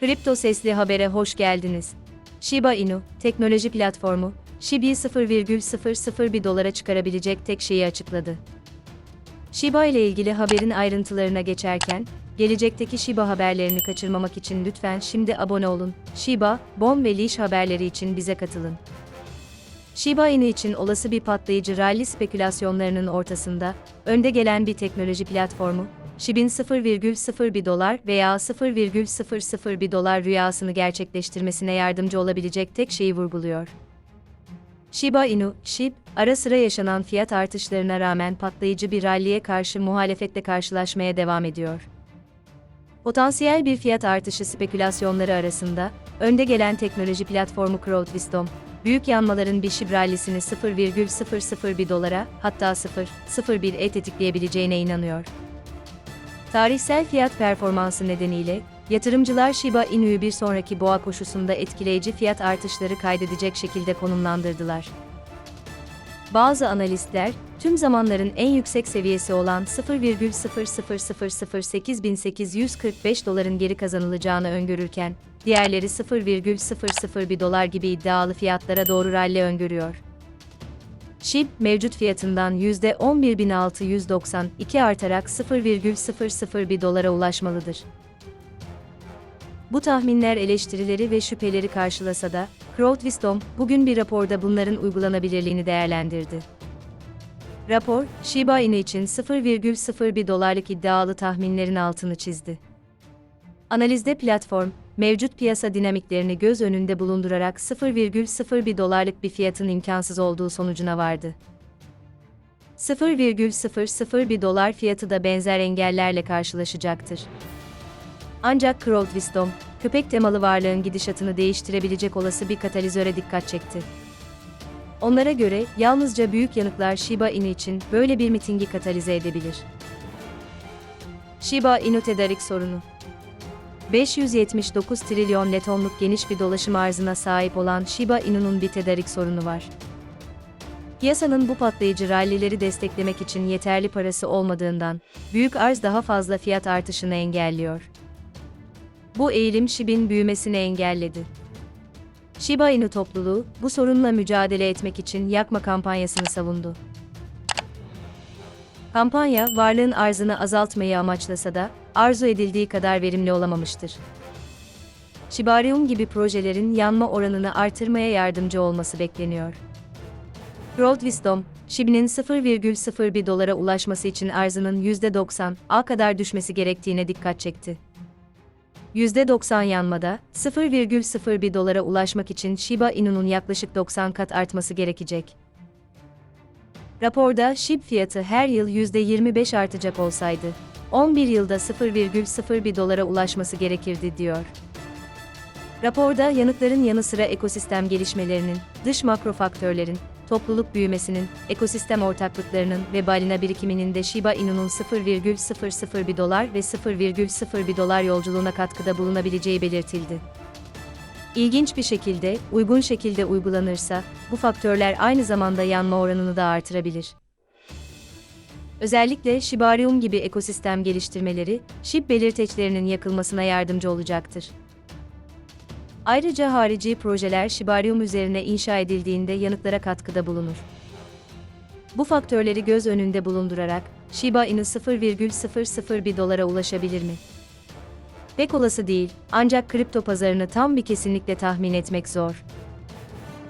Kripto Sesli Haber'e hoş geldiniz. Shiba Inu, teknoloji platformu, Shiba'yı 0,001 dolara çıkarabilecek tek şeyi açıkladı. Shiba ile ilgili haberin ayrıntılarına geçerken, gelecekteki Shiba haberlerini kaçırmamak için lütfen şimdi abone olun. Shiba, Bon ve Leash haberleri için bize katılın. Shiba Inu için olası bir patlayıcı rally spekülasyonlarının ortasında, önde gelen bir teknoloji platformu, SHIB'in 0,01 dolar veya 0,001 dolar rüyasını gerçekleştirmesine yardımcı olabilecek tek şeyi vurguluyor. Shiba Inu, SHIB, ara sıra yaşanan fiyat artışlarına rağmen patlayıcı bir ralliye karşı muhalefetle karşılaşmaya devam ediyor. Potansiyel bir fiyat artışı spekülasyonları arasında, önde gelen teknoloji platformu CrowdWisdom, büyük yanmaların bir SHIB rallisini 0,001 dolara, hatta 0,01'e tetikleyebileceğine inanıyor. Tarihsel fiyat performansı nedeniyle, yatırımcılar Shiba Inu'yu bir sonraki boğa koşusunda etkileyici fiyat artışları kaydedecek şekilde konumlandırdılar. Bazı analistler, tüm zamanların en yüksek seviyesi olan 0,0008845 doların geri kazanılacağını öngörürken, diğerleri 0,001 dolar gibi iddialı fiyatlara doğru rally öngörüyor. SHIB, mevcut fiyatından %11.692 artarak 0,001 dolara ulaşmalıdır. Bu tahminler eleştirileri ve şüpheleri karşılasa da, CrowdWisdom, bugün bir raporda bunların uygulanabilirliğini değerlendirdi. Rapor, Shiba Inu için 0,01 dolarlık iddialı tahminlerin altını çizdi. Analizde platform, mevcut piyasa dinamiklerini göz önünde bulundurarak 0,01 dolarlık bir fiyatın imkansız olduğu sonucuna vardı. 0,001 dolar fiyatı da benzer engellerle karşılaşacaktır. Ancak CrowdWisdom, köpek temalı varlığın gidişatını değiştirebilecek olası bir katalizöre dikkat çekti. Onlara göre, yalnızca büyük yanıklar Shiba Inu için böyle bir mitingi katalize edebilir. Shiba Inu tedarik sorunu 579 trilyon letonluk geniş bir dolaşım arzına sahip olan Shiba Inu'nun bir tedarik sorunu var. Piyasanın bu patlayıcı rallileri desteklemek için yeterli parası olmadığından, büyük arz daha fazla fiyat artışını engelliyor. Bu eğilim SHIB'in büyümesini engelledi. Shiba Inu topluluğu, bu sorunla mücadele etmek için yakma kampanyasını savundu. Kampanya, varlığın arzını azaltmayı amaçlasa da, arzu edildiği kadar verimli olamamıştır. Shibarium gibi projelerin yanma oranını artırmaya yardımcı olması bekleniyor. CrowdWisdom, SHIB'nin 0,01 dolara ulaşması için arzının %90'a kadar düşmesi gerektiğine dikkat çekti. %90 yanmada, 0,01 dolara ulaşmak için Shiba Inu'nun yaklaşık 90 kat artması gerekecek. Raporda SHIB fiyatı her yıl %25 artacak olsaydı, 11 yılda 0,01 dolara ulaşması gerekirdi diyor. Raporda yanıtların yanı sıra ekosistem gelişmelerinin, dış makro faktörlerin, topluluk büyümesinin, ekosistem ortaklıklarının ve balina birikiminin de Shiba Inu'nun 0,001 dolar ve 0,01 dolar yolculuğuna katkıda bulunabileceği belirtildi. İlginç bir şekilde, uygun şekilde uygulanırsa, bu faktörler aynı zamanda yanma oranını da artırabilir. Özellikle Shibarium gibi ekosistem geliştirmeleri, SHIB belirteçlerinin yakılmasına yardımcı olacaktır. Ayrıca harici projeler Shibarium üzerine inşa edildiğinde yanıtlara katkıda bulunur. Bu faktörleri göz önünde bulundurarak, Shiba Inu 0,001 dolara ulaşabilir mi? Pek olası değil, ancak kripto pazarını tam bir kesinlikle tahmin etmek zor.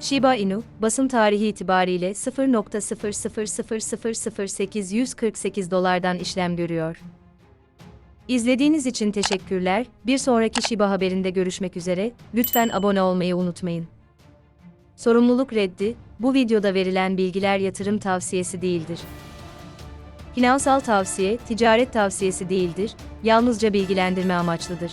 Shiba Inu, basın tarihi itibariyle 0.0000848 dolardan işlem görüyor. İzlediğiniz için teşekkürler. Bir sonraki Shiba haberinde görüşmek üzere. Lütfen abone olmayı unutmayın. Sorumluluk reddi, bu videoda verilen bilgiler yatırım tavsiyesi değildir. Finansal tavsiye, ticaret tavsiyesi değildir, yalnızca bilgilendirme amaçlıdır.